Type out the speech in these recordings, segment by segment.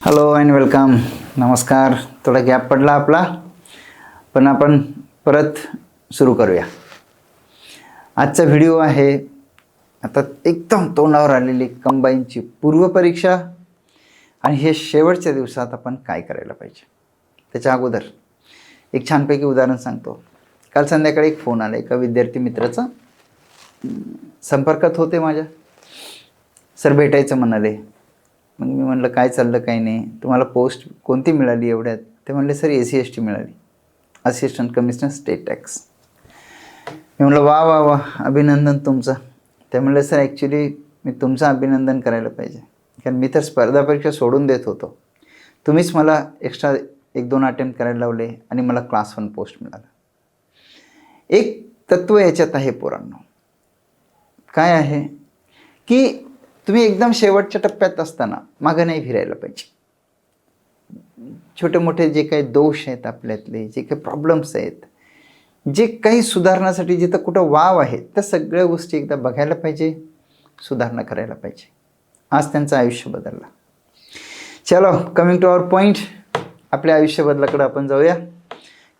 Hello and welcome नमस्कार. थोडा gap पडला आपला. पण आपण परत सुरू करूया. आजचा व्हिडिओ आहे. आता एकदम तोंडावर आलेली कंबाईनची पूर्वपरीक्षा आणि हे शेवटच्या दिवसात आपण काय करायला पाहिजे? त्याच्या अगोदर एक छानपैकी उदाहरण सांगतो. काल संध्याकाळी एक फोन आला. एका विद्यार्थी मित्राचा. संपर्कात होते माझ्या. सर भेटायचं म्हणाले. मग मी म्हणलं काय चाललं काही नाही? तुम्हाला पोस्ट कोणती मिळाली एवढ्यात? ते म्हणले sir A C S T मिळाली. असिस्टंट कमिशनर स्टेट टॅक्स मी म्हणलं वा वा वा अभिनंदन तुमचं. ते म्हणलं सर ॲक्च्युली मी तुमचं अभिनंदन करायला पाहिजे. कारण मी तर स्पर्धा परीक्षा सोडून देत होतो. तुम्हीच मला एक्स्ट्रा एक दोन अटेम्प्ट करायला लावले आणि मला क्लास वन पोस्ट मिळाला. एक तत्त्व याच्यात आहे पोरांनो. काय आहे? की तुम्ही एकदम शेवटच्या टप्प्यात असताना मागं नाही फिरायला पाहिजे. छोटे मोठे जे काही दोष आहेत आपल्यातले जे काही प्रॉब्लेम्स आहेत जे काही सुधारण्यासाठी जिथं कुठं वाव आहे त्या सगळ्या गोष्टी एकदा बघायला पाहिजे सुधारणा करायला पाहिजे. आज त्यांचं आयुष्य बदललं. चलो कमिंग टू आवर पॉईंट आपल्या आयुष्य बदलाकडे आपण जाऊया.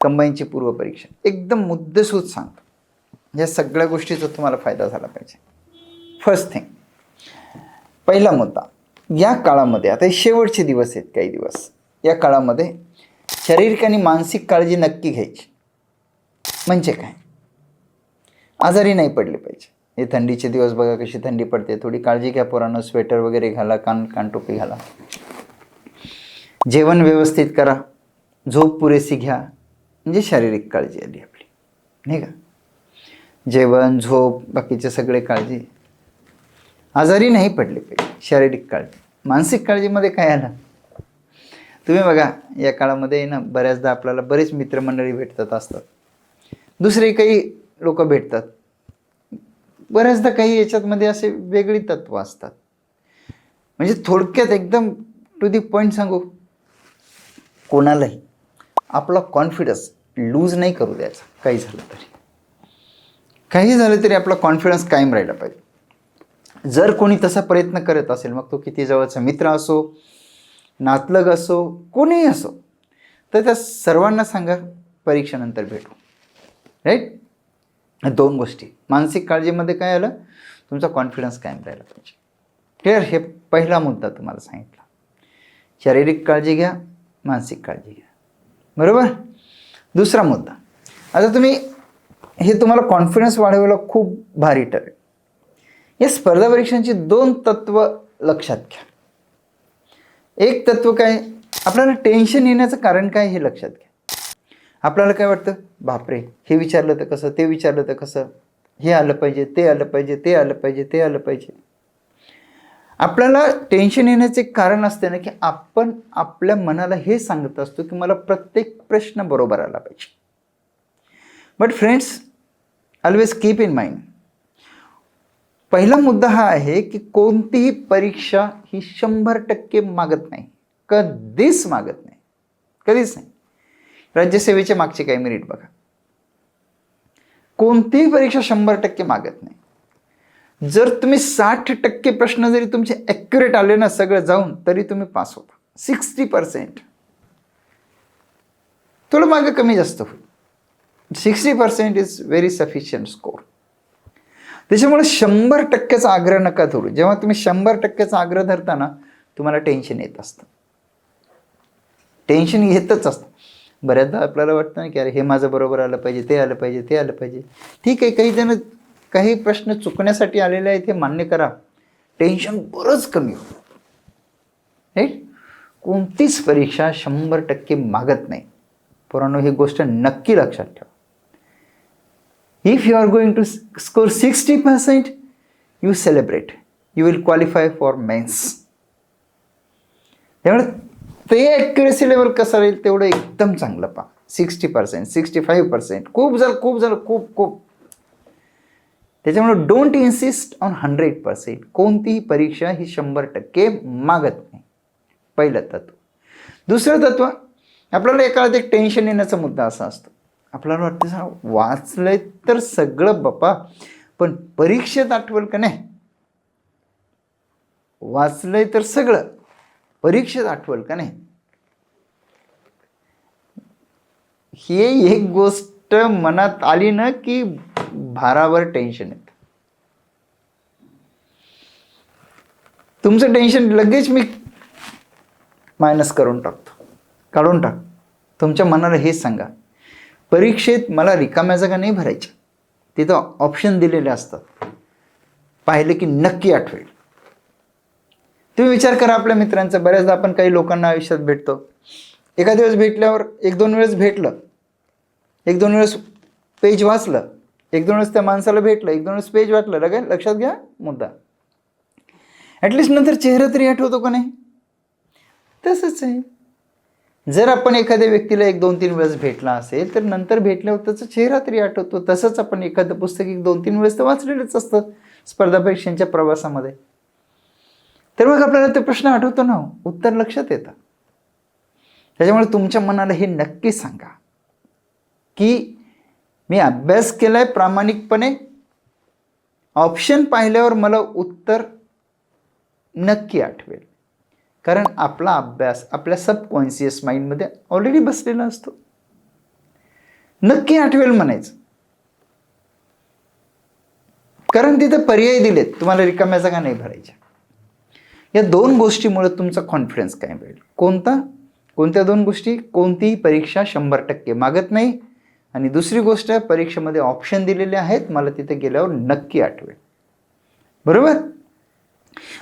कंबाईनची पूर्वपरीक्षा एकदम मुद्देसूद सांगतो. या सगळ्या गोष्टीचा तुम्हाला फायदा झाला पाहिजे. फर्स्ट थिंग पहिला मुद्दा या काळामध्ये आता हे शेवटचे दिवस आहेत काही दिवस या काळामध्ये शारीरिक आणि मानसिक काळजी नक्की घ्यायची. म्हणजे काय? आजारी नाही पडले पाहिजे. हे थंडीचे दिवस बघा कशी थंडी पडते. थोडी काळजी घ्या पोरांनो स्वेटर वगैरे घाला कान कानटोपी घाला. जेवण व्यवस्थित करा. झोप पुरेशी घ्या. म्हणजे शारीरिक काळजी आली आपली. नाही का? जेवण झोप बाकीचे सगळे काळजी. आजारी नाही पडले पाहिजे शारीरिक काळजी. मानसिक काळजीमध्ये काय आलं? तुम्ही बघा या काळामध्ये ना बऱ्याचदा आपल्याला बरेच मित्रमंडळी भेटतात असतात. दुसरे काही लोक भेटतात. बऱ्याचदा काही याच्यातमध्ये असे वेगळी तत्व असतात. म्हणजे थोडक्यात एकदम टू दी पॉईंट सांगू? कोणालाही. आपला कॉन्फिडन्स लूज नाही करू द्यायचा. काही झालं तरी. काही झालं तरी आपला कॉन्फिडन्स कायम राहिला पाहिजे. जर कोणी तसा प्रयत्न करत असेल मग तो किती जवळचा मित्र असो नातलग असो कोणीही असो तर त्या सर्वांना सांगा परीक्षेनंतर भेटू. राईट दोन गोष्टी. मानसिक काळजीमध्ये काय आलं? तुमचा कॉन्फिडन्स कायम राहिला पाहिजे. क्लिअर हे पहिला मुद्दा तुम्हाला सांगितला. शारीरिक काळजी घ्या मानसिक काळजी घ्या. बरोबर? दुसरा मुद्दा. आता तुम्ही हे तुम्हाला कॉन्फिडन्स वाढवायला खूप भारी ठरेल. या स्पर्धा परीक्षांची दोन तत्व लक्षात घ्या. एक तत्व काय? आपल्याला टेन्शन येण्याचं कारण काय हे लक्षात घ्या. आपल्याला काय वाटतं? बापरे हे विचारलं तर कसं? ते विचारलं तर कसं? हे आलं पाहिजे ते आलं पाहिजे ते आलं पाहिजे ते आलं पाहिजे. आपल्याला टेन्शन येण्याचे कारण असते ना की आपण आपल्या मनाला हे सांगत असतो की मला प्रत्येक प्रश्न बरोबर आला पाहिजे. But friends always keep in mind पहिला मुद्दा हा आहे की कोणतीही परीक्षा ही शंभर टक्के मागत नाही. कधीच मागत नाही. कधीच नाही. राज्यसेवेचे मागचे काही मिनिट बघा. कोणतीही परीक्षा शंभर टक्के मागत नाही. जर तुम्ही साठ टक्के प्रश्न जरी तुमचे ॲक्युरेट आले ना सगळं जाऊन तरी तुम्ही पास होता. Sixty percent. थोडं मागं कमी जास्त होईल. Sixty percent is very sufficient score त्याच्यामुळे शंभर टक्क्याचा आग्रह नका धरू. जेव्हा तुम्ही शंभर टक्क्याचा आग्रह धरताना तुम्हाला टेन्शन येत असतं. टेन्शन येतच असतं. बऱ्याचदा आपल्याला वाटतं ना की अरे हे माझं बरोबर आलं पाहिजे ते आलं पाहिजे ते आलं पाहिजे. ठीक आहे काही जण काही प्रश्न चुकण्यासाठी आलेले आहेत हे मान्य करा. टेन्शन बरंच कमी होतं. राईट कोणतीच परीक्षा शंभर टक्के मागत नाही. पोरांनो ही गोष्ट नक्की लक्षात ठेवा. If you are going to score sixty percent you celebrate. You will qualify for mains त्यामुळे ते ॲक्युरेसी लेवल कसं राहील तेवढं एकदम चांगलं पहा. Sixty percent sixty five percent खूप झालं खूप झालं खूप खूप. त्याच्यामुळे don't insist on hundred percent कोणतीही परीक्षा ही शंभर टक्के मागत नाही. पहिलं तत्व. दुसरं तत्व आपल्याला एखाद एक टेन्शन येण्याचा मुद्दा असा असतो. आपल्याला वाटतं "सा, वाचलंय तर सगळं बापा पण परीक्षेत आठवल का नाही? वाचलंय तर सगळं परीक्षेत आठवल का नाही? हे एक गोष्ट मनात आली ना की भारावर टेन्शन येत. तुमचं टेन्शन लगेच मी मायनस करून टाकतो काढून टाक तुमच्या मनाला हेच सांगा परीक्षेत मला रिकाम्या जागा नाही भरायच्या. तिथं ऑप्शन दिलेले असतात. पाहिलं की नक्की आठवेल. तुम्ही विचार करा आपल्या मित्रांचा. बऱ्याचदा आपण काही लोकांना आयुष्यात भेटतो. एका दिवस भेटल्यावर एक दोन वेळेस भेटलं. एक दोन वेळेस पेज वाचलं. एक दोन वेळेस त्या माणसाला भेटलं. एक दोन वेळेस पेज वाचलं. लगे लक्षात घ्या मुद्दा. ॲटलिस्ट नंतर चेहरा तरी आठवतो का नाही? तसंच आहे. जर आपण एखाद्या व्यक्तीला एक दोन तीन वेळेस भेटला असेल तर नंतर भेटल्यावर त्याचा चेहरा तरी आठवतो. तसंच आपण एखादं पुस्तक एक दोन तीन वेळेस तर वाचलेलंच असतं स्पर्धा परीक्षांच्या प्रवासामध्ये. तर मग आपल्याला ते प्रश्न आठवतो ना हो. उत्तर लक्षात येतं. त्याच्यामुळे तुमच्या मनाला हे नक्की सांगा की मी अभ्यास केलाय प्रामाणिकपणे. ऑप्शन पाहिल्यावर मला उत्तर नक्की आठवेल. कारण आपला अभ्यास आपल्या सबकॉन्शियस माइंडमध्ये ऑलरेडी बसलेला असतो. नक्की आठवेल म्हणायचं. कारण तिथे पर्याय दिलेत. तुम्हाला रिकाम्या जागा नाही भरायच्या या दोन गोष्टीमुळे तुमचा कॉन्फिडन्स काय मिळेल? कोणता? कोणत्या दोन गोष्टी? कोणतीही परीक्षा शंभर टक्के मागत नाही. आणि दुसरी गोष्ट परीक्षेमध्ये ऑप्शन दिलेले आहेत. मला तिथे गेल्यावर नक्की आठवेल. बरोबर?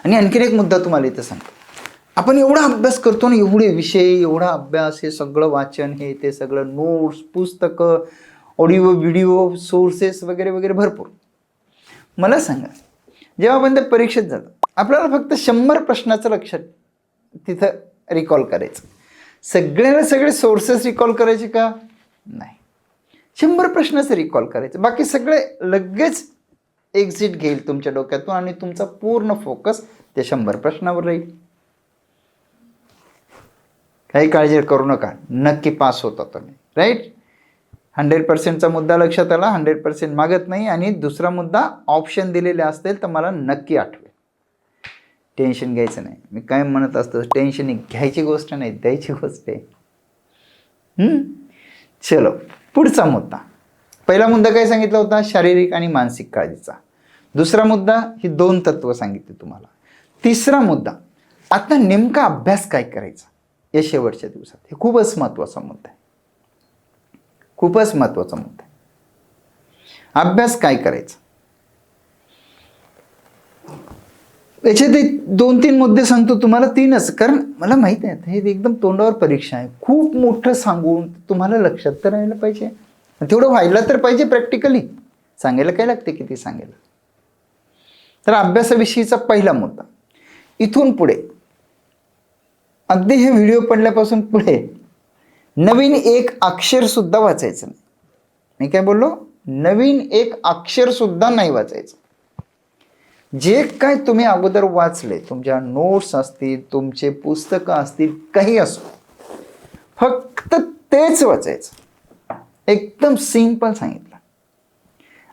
आणि आणखीन एक मुद्दा तुम्हाला इथं सांगतो. आपण एवढा अभ्यास करतो ना एवढे विषय एवढा अभ्यास हे सगळं वाचन हे ते सगळं नोट्स पुस्तकं ऑडिओ व्हिडिओ सोर्सेस वगैरे वगैरे भरपूर. मला सांगा जेव्हा आपण त्या परीक्षेत जातो आपल्याला फक्त शंभर प्रश्नाचं लक्षात तिथं रिकॉल करायचं. सगळ्याला सगळे सोर्सेस रिकॉल करायचे का? नाही. शंभर प्रश्नाचं रिकॉल करायचं. बाकी सगळे लगेच एक्झिट घेईल तुमच्या डोक्यातून आणि तुमचा पूर्ण फोकस त्या शंभर प्रश्नावर राहील. काही काळजी करू नका. नक्की पास होता तुम्ही. राईट हंड्रेड पर्सेंटचा मुद्दा लक्षात आला हंड्रेड पर्सेंट मागत नाही आणि दुसरा मुद्दा ऑप्शन दिलेले असतील तर मला नक्की आठवेल. टेन्शन घ्यायचं नाही. मी काय म्हणत असतो टेन्शन घ्यायची गोष्ट नाही द्यायची गोष्ट आहे. चलो पुढचा मुद्दा. पहिला मुद्दा काय सांगितला होता? शारीरिक आणि मानसिक काळजीचा. दुसरा मुद्दा ही दोन तत्व सांगितली तुम्हाला. तिसरा मुद्दा आता नेमका अभ्यास काय करायचा? या शेवटच्या दिवसात. हे खूपच महत्त्वाचा मुद्दा आहे. खूपच महत्त्वाचा मुद्दा आहे. अभ्यास काय करायचा? याचे ते दोन तीन मुद्दे सांगतो तुम्हाला तीनच. कारण मला माहिती आहे हे एकदम तोंडावर परीक्षा आहे. खूप मोठं सांगून तुम्हाला लक्षात तर राहायला पाहिजे. तेवढं व्हायला तर पाहिजे प्रॅक्टिकली. सांगायला काय लागते किती सांगायला? तर अभ्यासाविषयीचा पहिला मुद्दा. इथून पुढे अगदी हे व्हिडिओ पडल्यापासून पुढे नवीन एक अक्षर सुद्धा वाचायचं नाही. मी काय बोललो? नवीन एक अक्षर सुद्धा नाही वाचायचं. जे काय तुम्ही अगोदर वाचले तुमच्या नोट्स असतील तुमचे पुस्तकं असतील काही असो फक्त तेच वाचायचं. एकदम सिंपल सांगितलं.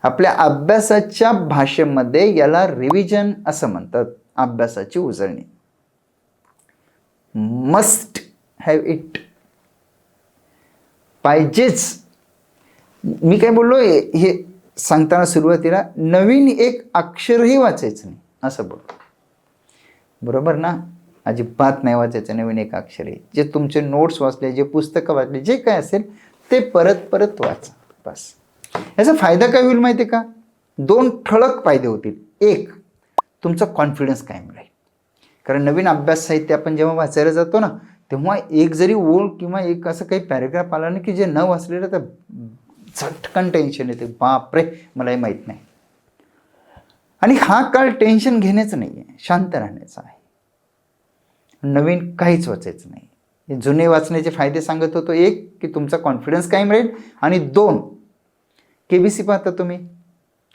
आपल्या अभ्यासाच्या भाषेमध्ये याला रिव्हिजन असं म्हणतात अभ्यासाची उजळणी. Must have it. पाहिजेच. मी काय बोललो हे- हे सांगताना सुरुवातीला नवीन एक अक्षरही वाचायचं नाही असं बोलतो बरोबर ना? अजिबात नाही वाचायचं नवीन एक अक्षर आहे जे तुमचे नोट्स वाचले जे पुस्तकं वाचले जे काय असेल ते परत परत वाचा बस. याचा फायदा काय होईल माहिती आहे का? दोन ठळक फायदे होतील. एक तुमचा कॉन्फिडन्स कायम राहील. कारण नवीन अभ्यास साहित्य आपण जेव्हा वाचायला जातो ना तेव्हा एक जरी ओळ किंवा एक असं काही पॅरेग्राफ आला ना की जे न वाचलेलं तर झटकन टेन्शन येते. बापरे मला हे माहीत नाही. आणि हा काळ टेन्शन घेण्याचं नाही आहे शांत राहण्याचा आहे. नवीन काहीच वाचायचं नाही. हे जुने वाचण्याचे फायदे सांगत होतो एक की तुमचा कॉन्फिडन्स कायम राहील. आणि दोन के बी सी पाहता तुम्ही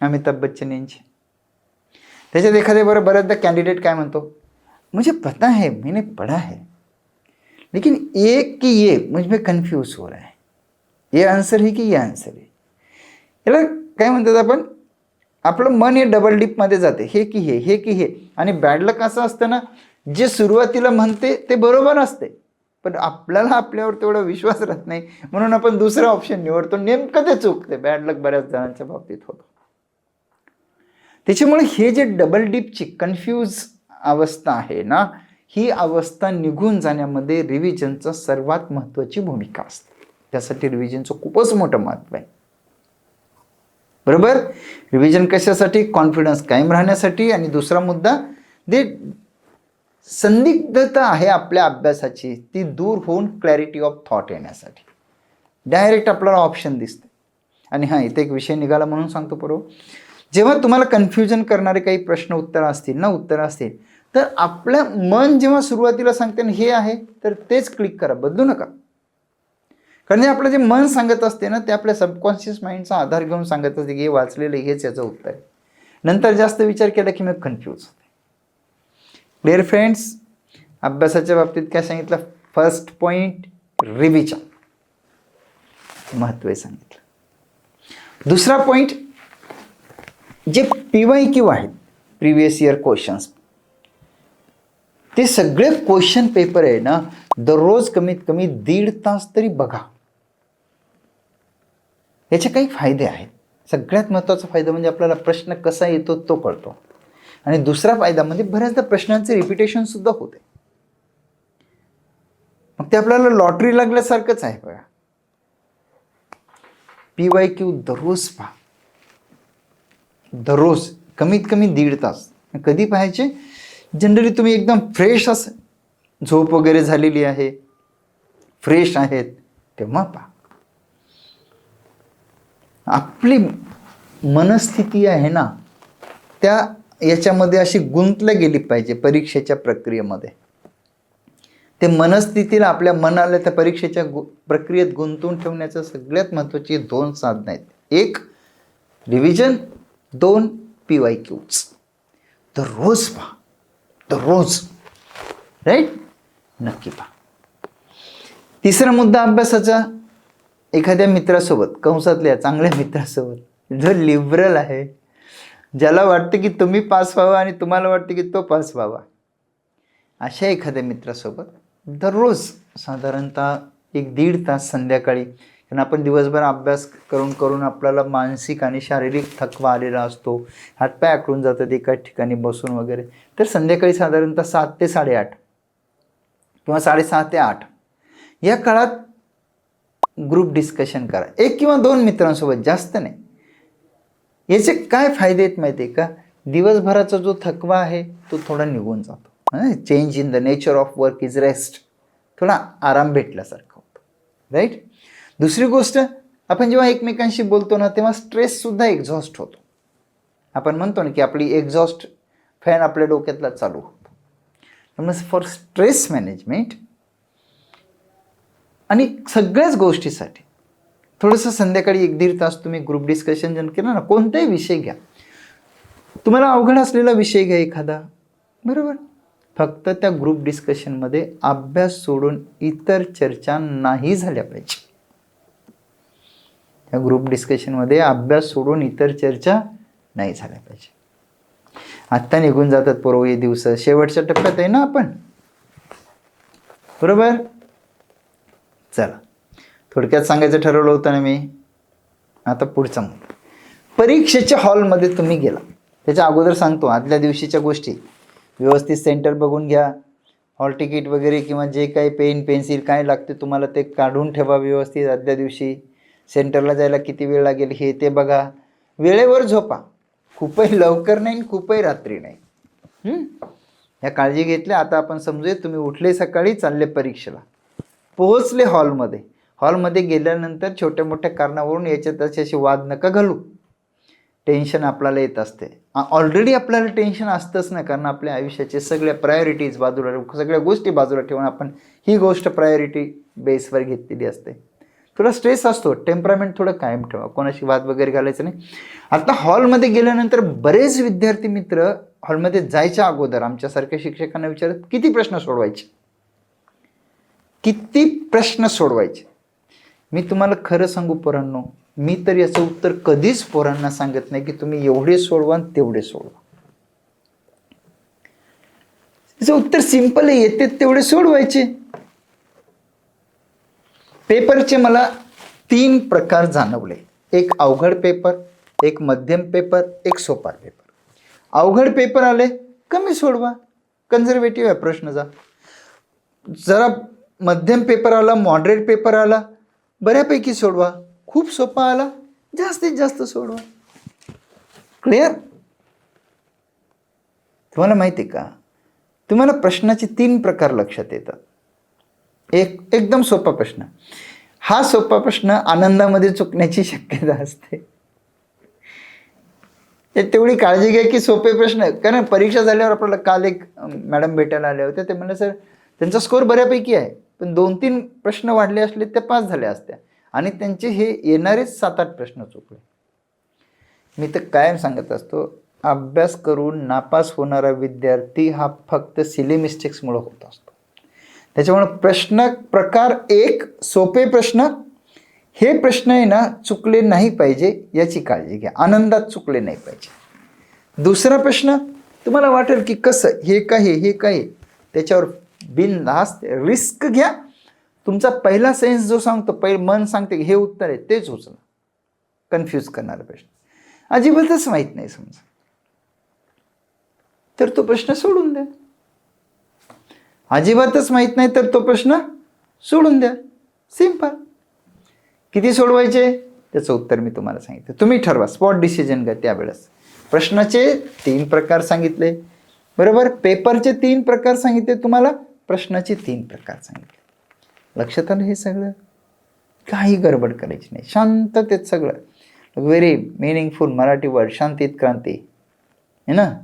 अमिताभ बच्चन यांची. त्याच्यात एखाद्या बरं बऱ्याचदा कॅन्डिडेट काय म्हणतो? मुझे पता है मैंने पढ़ा है। लेकिन एक की ये मुझ में कन्फ्यूज हो रहा है। ये आन्सर है की ये आन्सर आहे याला काय म्हणतात आपण? आपलं मन हे डबल डिपमध्ये जाते. हे की हे हे की हे. आणि बॅडलक असं असतं ना जे सुरुवातीला म्हणते ते बरोबर असते. पण आपल्याला आपल्यावर तेवढा विश्वास राहत नाही. म्हणून आपण दुसरं ऑप्शन निवडतो. नेमकं ते चुकते बॅडलक बऱ्याच जणांच्या बाबतीत होतो. त्याच्यामुळे हे जे डबल डीपची कन्फ्यूज अवस्था आहे ना ही अवस्था निघून जाण्यामध्ये रिव्हिजनचं सर्वात महत्त्वाची भूमिका असते. त्यासाठी रिव्हिजनचं खूपच मोठं महत्त्व आहे. बरोबर? रिव्हिजन कशासाठी? कॉन्फिडन्स कायम राहण्यासाठी. आणि दुसरा मुद्दा जे संदिग्धता आहे आपल्या अभ्यासाची ती दूर होऊन क्लॅरिटी ऑफ थॉट येण्यासाठी. डायरेक्ट आपल्याला ऑप्शन दिसते. आणि हां इथे एक विषय निघाला म्हणून सांगतो बरोबर जेव्हा तुम्हाला कन्फ्युजन करणारे काही प्रश्न उत्तरं असतील ना उत्तरं असतील तर आपलं मन जेव्हा सुरुवातीला सांगते ना हे आहे तर तेच क्लिक करा. बदलू नका. कारण जे आपलं जे मन सांगत असते ना ते आपल्या सबकॉन्शियस माइंडचा आधार घेऊन सांगत असते की हे वाचलेलं हेच याचं उत्तर आहे. नंतर जास्त विचार केला की मग कन्फ्यूज होते. क्लिअर फ्रेंड्स अभ्यासाच्या बाबतीत काय सांगितलं? फर्स्ट पॉईंट रिव्हिजन महत्त्व सांगितलं. दुसरा पॉईंट जे पी वाय क्यू आहेत प्रिव्हियस इयर क्वेश्चन्स ते सगळे क्वेश्चन पेपर आहे ना दररोज कमीत कमी दीड तास तरी बघा. याचे काही फायदे आहेत. सगळ्यात महत्त्वाचा फायदा म्हणजे आपल्याला प्रश्न कसा येतो तो कळतो. आणि दुसरा फायदा म्हणजे बऱ्याचदा प्रश्नांचे रिपिटेशन सुद्धा होते. मग ते आपल्याला लॉटरी लागल्यासारखंच आहे बघा. पी वाय क्यू दररोज पहा. दररोज कमीत कमी दीड तास. कधी पाहायचे? जनरली तुम्ही एकदम फ्रेश अस झोप वगैरे झालेली आहे. फ्रेश आहेत. तेव्हा पहा. आपली मनस्थिती आहे ना त्या याच्यामध्ये अशी गुंतल्या गेली पाहिजे परीक्षेच्या प्रक्रियेमध्ये. ते मनस्थितीला आपल्या मनाला त्या परीक्षेच्या गु प्रक्रियेत गुंतवून ठेवण्याचं सगळ्यात महत्त्वाची दोन साधनं आहेत. एक रिव्हिजन दोन पी वाय क्यूज. दररोज पहा. दररोज राईट नक्की पहा. तिसरा मुद्दा अभ्यासाचा. एखाद्या मित्रासोबत कंसातल्या चांगल्या मित्रासोबत जो लिबरल आहे ज्याला वाटतं की तुम्ही पास व्हावा आणि तुम्हाला वाटतं की तो पास व्हावा. अशा एखाद्या मित्रासोबत दररोज साधारणतः एक दीड तास संध्याकाळी कारण आपण दिवसभर अभ्यास करून करून आपल्याला मानसिक आणि शारीरिक थकवा आलेला असतो. हातपाय आकडून जातात एकाच ठिकाणी बसून वगैरे. तर संध्याकाळी साधारणतः सात ते साडेआठ किंवा साडेसहा ते आठ या काळात ग्रुप डिस्कशन करा. एक किंवा दोन मित्रांसोबत जास्त नाही. याचे काय फायदे आहेत माहिती आहे का? दिवसभराचा जो थकवा आहे तो थोडा निघून जातो. Change in the nature of work is rest थोडा आराम भेटल्यासारखा होतो. राईट दुसरी गोष्ट आपण जेव्हा एकमेकांशी बोलतो ना तेव्हा स्ट्रेससुद्धा एक्झॉस्ट होतो. आपण म्हणतो ना की आपली एक्झॉस्ट फॅन आपल्या डोक्यातला चालू होतो. त्यामुळे फॉर स्ट्रेस मॅनेजमेंट आणि सगळ्याच गोष्टीसाठी थोडंसं संध्याकाळी एक दीड तास तुम्ही ग्रुप डिस्कशन जर केलं ना कोणताही विषय घ्या. तुम्हाला अवघड असलेला विषय घ्या एखादा. बरोबर? फक्त त्या ग्रुप डिस्कशनमध्ये अभ्यास सोडून इतर चर्चा नाही झाल्या पाहिजे. या ग्रुप डिस्कशनमध्ये अभ्यास सोडून इतर चर्चा नाही झाल्या पाहिजे. आत्ता निघून जातात पोरं हे दिवस. शेवटच्या टप्प्यात आहे ना आपण? बरोबर? चला. थोडक्यात सांगायचं ठरवलं होतं ना मी. आता पुढचा मुद्दा परीक्षेच्या हॉलमध्ये तुम्ही गेला. त्याच्या अगोदर सांगतो आदल्या दिवशीच्या गोष्टी. व्यवस्थित सेंटर बघून घ्या. हॉल तिकीट वगैरे किंवा जे काही पेन पेन्सिल काय लागते तुम्हाला ते काढून ठेवा व्यवस्थित आदल्या दिवशी. सेंटरला जायला किती वेळ लागेल हे ते बघा. वेळेवर झोपा. खूपही लवकर नाही आणि खूपही रात्री नाही. ह्या काळजी घेतल्या. आता आपण समजूया तुम्ही उठले सकाळी चालले परीक्षेला. पोहोचले हॉलमध्ये. हॉलमध्ये गेल्यानंतर छोट्या मोठ्या कारणावरून याच्यात अशी वाद नका घालू. टेन्शन आपल्याला येत असते. ऑलरेडी आपल्याला टेन्शन असतंच ना कारण आपल्या आयुष्याचे सगळ्या प्रायोरिटीज बाजूला सगळ्या गोष्टी बाजूला ठेवून आपण ही गोष्ट प्रायोरिटी बेसवर घेतलेली असते. थोडा स्ट्रेस असतो. टेम्परामेंट थोडं कायम ठेवा. कोणाशी वाद वगैरे घालायचं नाही. आता हॉलमध्ये गेल्यानंतर बरेच विद्यार्थी मित्र हॉलमध्ये जायच्या अगोदर आमच्यासारख्या शिक्षकांना विचारत किती प्रश्न सोडवायचे? किती प्रश्न सोडवायचे? मी तुम्हाला खरं सांगू पोरांनो मी तर याचं उत्तर कधीच पोरांना सांगत नाही की तुम्ही एवढे सोडवा तेवढे सोडवा. त्याचं उत्तर सिंपल आहे. येते तेवढे सोडवायचे. पेपरचे मला तीन प्रकार जाणवले. एक अवघड पेपर एक मध्यम पेपर एक सोपा पेपर. अवघड पेपर आले कमी सोडवा. कन्झर्वेटिव्ह आहे प्रश्नचा जरा मध्यम पेपर आला मॉडरेट पेपर आला बऱ्यापैकी सोडवा. खूप सोपा आला जास्तीत जास्त सोडवा. क्लिअर तुम्हाला माहिती आहे का? तुम्हाला प्रश्नाचे तीन प्रकार लक्षात येतात. एक एकदम सोपा प्रश्न. हा सोपा प्रश्न आनंदामध्ये चुकण्याची शक्यता असते. तेवढी काळजी घ्या की सोपे प्रश्न कारण परीक्षा झाल्यावर आपल्याला काल एक मॅडम भेटायला आल्या होत्या. ते म्हणलं सर त्यांचा स्कोर बऱ्यापैकी आहे पण दोन तीन प्रश्न वाढले असले ते पास झाले असत्या. आणि त्यांचे हे येणारेच सात आठ प्रश्न चुकले. मी तर कायम सांगत असतो अभ्यास करून नापास होणारा विद्यार्थी हा फक्त सिली मिस्टेक्समुळं होत असतो. त्याच्यामुळे प्रश्न प्रकार एक सोपे प्रश्न. हे प्रश्न आहे ना चुकले नाही पाहिजे याची काळजी घ्या. आनंदात चुकले नाही पाहिजे. दुसरा प्रश्न तुम्हाला वाटेल की कसं हे काय हे काय त्याच्यावर बिनधास्त रिस्क घ्या. तुमचा पहिला सेन्स जो सांगतो पहिले मन सांगते हे उत्तर आहे तेच उचला. कन्फ्यूज करणारा प्रश्न. अजिबातच माहीत नाही समजा. तर तो प्रश्न सोडून द्या. अजिबातच माहीत नाही तर तो प्रश्न सोडून द्या. सिंपल किती सोडवायचे? त्याचं उत्तर मी तुम्हाला सांगितलं. तुम्ही ठरवा. स्पॉट डिसिजन घ्या त्यावेळेस. प्रश्नाचे तीन प्रकार सांगितले. बरोबर? पेपरचे तीन प्रकार सांगितले तुम्हाला. प्रश्नाचे तीन प्रकार सांगितले. लक्षात आलं हे सगळं? काही गडबड करायची नाही. शांततेत सगळं. व्हेरी मिनिंगफुल मराठी वर्ड शांतीत क्रांती. है ना?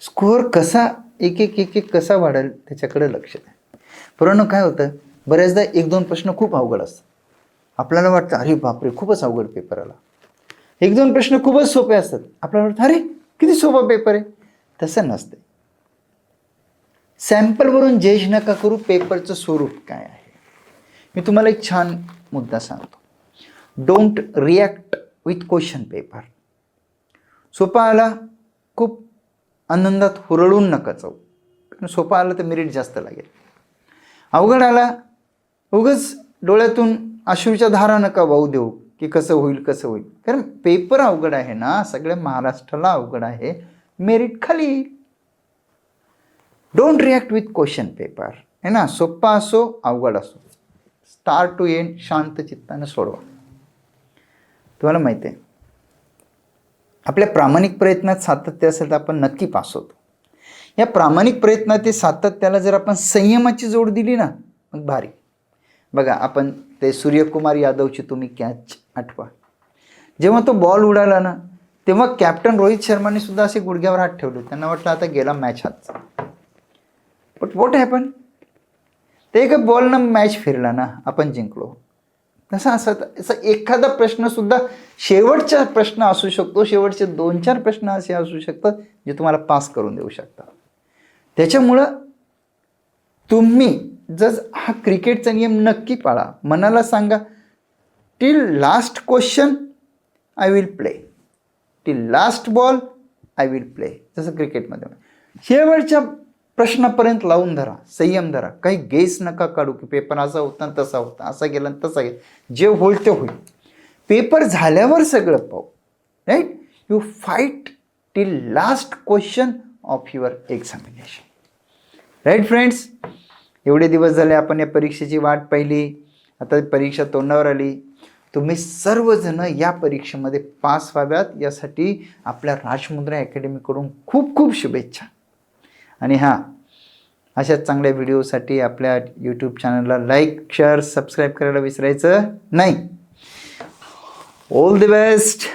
स्कोअर कसा एक एक एक एक कसा वाढेल त्याच्याकडे लक्ष द्या. परंतु काय होतं बऱ्याचदा एक दोन प्रश्न खूप अवघड असतात. आपल्याला वाटतं अरे बापरे खूपच अवघड पेपर आला. एक दोन प्रश्न खूपच सोपे असतात. आपल्याला वाटतं अरे किती सोपा पेपर आहे? तसं नसते सॅम्पलवरून जज नका करू पेपरचं स्वरूप काय आहे. मी तुम्हाला एक छान मुद्दा सांगतो. Don't react with question paper सोपा आला आनंदात हुरळून नका जाऊ. कारण सोपा आला तर मेरिट जास्त लागेल. अवघड आला उगच डोळ्यातून अश्रूच्या धारा नका वाहू देऊ की कसं होईल कसं होईल. कारण पेपर अवघड आहे ना सगळ्या महाराष्ट्राला अवघड आहे मेरिट खाली. Don't react with question paper आहे ना? सोप्पा असो अवघड असो. स्टार्ट टू एंड शांत चित्तानं सोडवा. तुम्हाला माहिती आहे आपल्या प्रामाणिक प्रयत्नात सातत्य असेल तर आपण नक्की पास होतो. या प्रामाणिक प्रयत्नात ते सातत्याला जर आपण संयमाची जोड दिली ना मग भारी. बघा आपण ते सूर्यकुमार यादवची तुम्ही कॅच आठवा. जेव्हा तो बॉल उडाला ना तेव्हा कॅप्टन रोहित शर्माने सुद्धा असे गुडघ्यावर हात ठेवले. त्यांना वाटलं आता गेला मॅच हातचा बट वॉट हॅपन ते एका बॉलनं मॅच फिरला ना आपण जिंकलो. तसं असं असं एखादा प्रश्नसुद्धा शेवटचा प्रश्न असू शकतो शेवटचे दोन चार प्रश्न असे असू शकतात जे तुम्हाला पास करून देऊ शकतात. त्याच्यामुळं तुम्ही जर हा क्रिकेटचा नियम नक्की पाळा. मनाला सांगा till last question I will play till last ball I will play जसं क्रिकेटमध्ये शेवटच्या प्रश्नापर्यंत लावून धरा संयम धरा. काही गेस नका काढू की पेपर असा होता तसा होता असा गेला तसा गेला. जे होईल ते होईल. पेपर झाल्यावर सगळं पाहू right you fight till last question of your examination right friends एवढे दिवस झाले आपण या परीक्षेची वाट पाहिली. आता परीक्षा तोंडावर आली. तुम्ही सर्वजण या परीक्षेमध्ये पास व्हाव्यात. यासाठी आपल्या राजमुद्रा अकॅडमीकडून खूप खूप शुभेच्छा. आणि हां अशाच चांगल्या व्हिडिओसाठी आपल्या यूट्यूब चॅनलला लाईक शेअर सबस्क्राईब करायला विसरायचं नाही. All the best